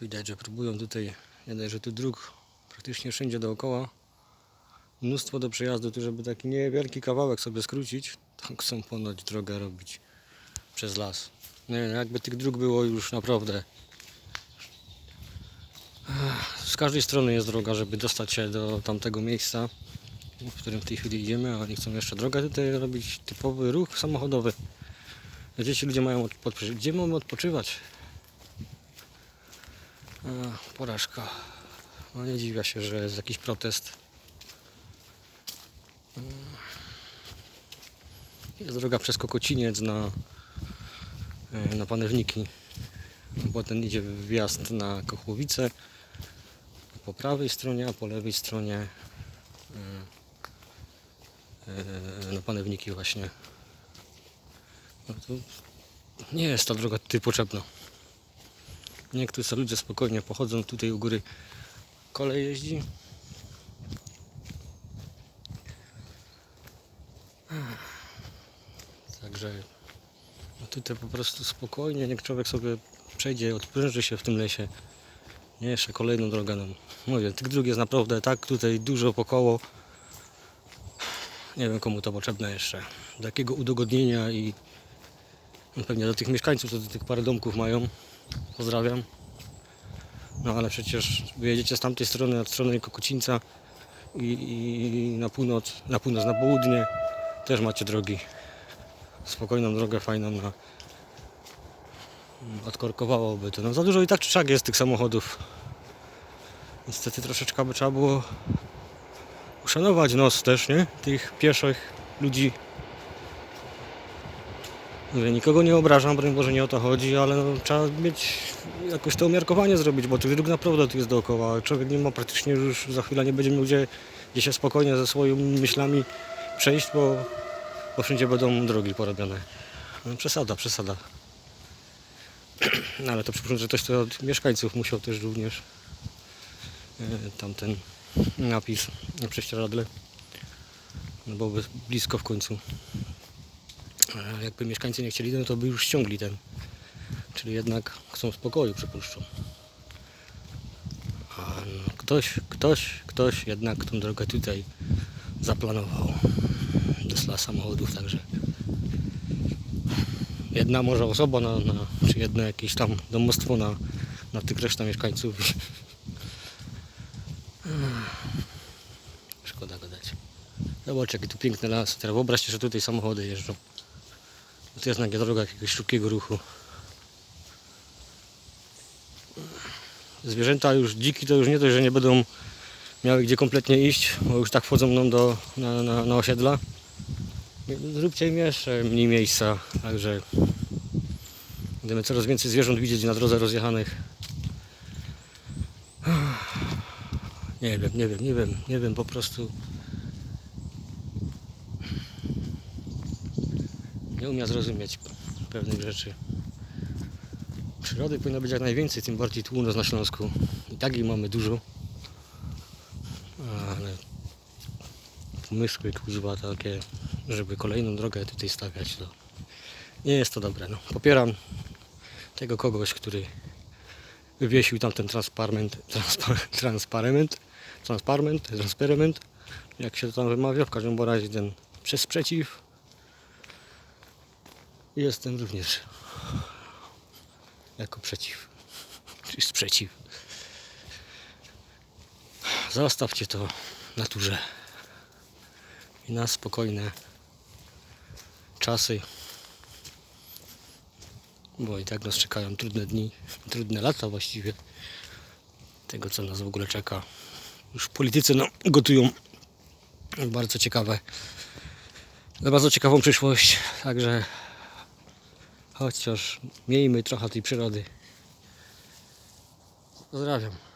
Widać, że próbują tutaj, widać, że tu dróg praktycznie wszędzie dookoła. Mnóstwo do przejazdu, tu żeby taki niewielki kawałek sobie skrócić, tak chcą ponoć drogę robić przez las. Nie wiem, jakby tych dróg było już naprawdę. Z każdej strony jest droga, żeby dostać się do tamtego miejsca, w którym w tej chwili idziemy, a oni chcą jeszcze drogę tutaj robić, typowy ruch samochodowy. Gdzie ci ludzie mają odpoczywać? Gdzie mamy odpoczywać? Porażka. No nie dziwia się, że jest jakiś protest. Mm. Jest droga przez Kokociniec na, e, na Panewniki. Potem idzie wjazd na Kochłowice po prawej stronie, a po lewej stronie e, e, na Panewniki właśnie. No nie jest ta droga tutaj potrzebna. Niektórzy ludzie spokojnie pochodzą tutaj u góry. Kolej jeździ. Także no tutaj po prostu spokojnie, niech człowiek sobie przejdzie, odpręży się w tym lesie. Nie jeszcze kolejną drogę nam. Mówię, tych dróg jest naprawdę tak tutaj dużo pokoło. Nie wiem komu to potrzebne jeszcze. Do jakiego udogodnienia i no pewnie do tych mieszkańców, co do tych parę domków mają. Pozdrawiam. No ale przecież wyjedziecie z tamtej strony, od strony Kokocińca i, i na północ, na północ, na południe też macie drogi. Spokojną drogę, fajną na odkorkowałoby to. No za dużo i tak czy jest tych samochodów. Niestety troszeczkę by trzeba było uszanować nos też, nie? Tych pieszych ludzi. Mówię, nikogo nie obrażam, broń Boże nie o to chodzi, ale no, trzeba mieć jakoś to umiarkowanie zrobić, bo tych dróg naprawdę tu jest dookoła. Człowiek nie ma praktycznie już za chwilę nie będzie miał gdzie, gdzie się spokojnie ze swoimi myślami przejść, bo, bo wszędzie będą drogi porobione. No, przesada, przesada. No ale to przypuszczam, że ktoś to od mieszkańców musiał też również e, tamten napis na prześcieradle. No bo blisko w końcu. Jakby mieszkańcy nie chcieli, no to by już ściągli ten. Czyli jednak chcą spokoju, przypuszczam. A no, ktoś, ktoś, ktoś jednak tą drogę tutaj zaplanował dla samochodów, także jedna może osoba na, na czy jedno jakieś tam domostwo na, na tych reszta mieszkańców. Szkoda gadać. Zobacz jaki tu piękny las. Teraz wyobraźcie, że tutaj samochody jeżdżą. To jest jednak droga jakiegoś szybkiego ruchu. Zwierzęta już, dziki to już nie dość, że nie będą miały gdzie kompletnie iść, bo już tak wchodzą nam do, na, na, na osiedla. Zróbcie im jeszcze mniej miejsca, także będziemy coraz więcej zwierząt widzieć na drodze rozjechanych. Nie wiem, nie wiem, nie wiem, nie wiem, po prostu nie umiem zrozumieć pewnych rzeczy. Przyrody powinno być jak najwięcej, tym bardziej tu u nas na Śląsku. I tak jej mamy dużo. Ale pomysły kuźwa takie, żeby kolejną drogę tutaj stawiać, to nie jest to dobre. No, popieram tego kogoś, który wywiesił tamten transparent, transpa, transparent, transparent, transparent, jak się to tam wymawia, w każdym razie ten przez sprzeciw jestem również jako przeciw, czy sprzeciw. Zostawcie to naturze i na spokojne czasy, bo i tak nas czekają trudne dni, trudne lata właściwie. Tego, co nas w ogóle czeka. Już politycy no, gotują bardzo ciekawe, bardzo ciekawą przyszłość, także chociaż miejmy trochę tej przyrody. Pozdrawiam.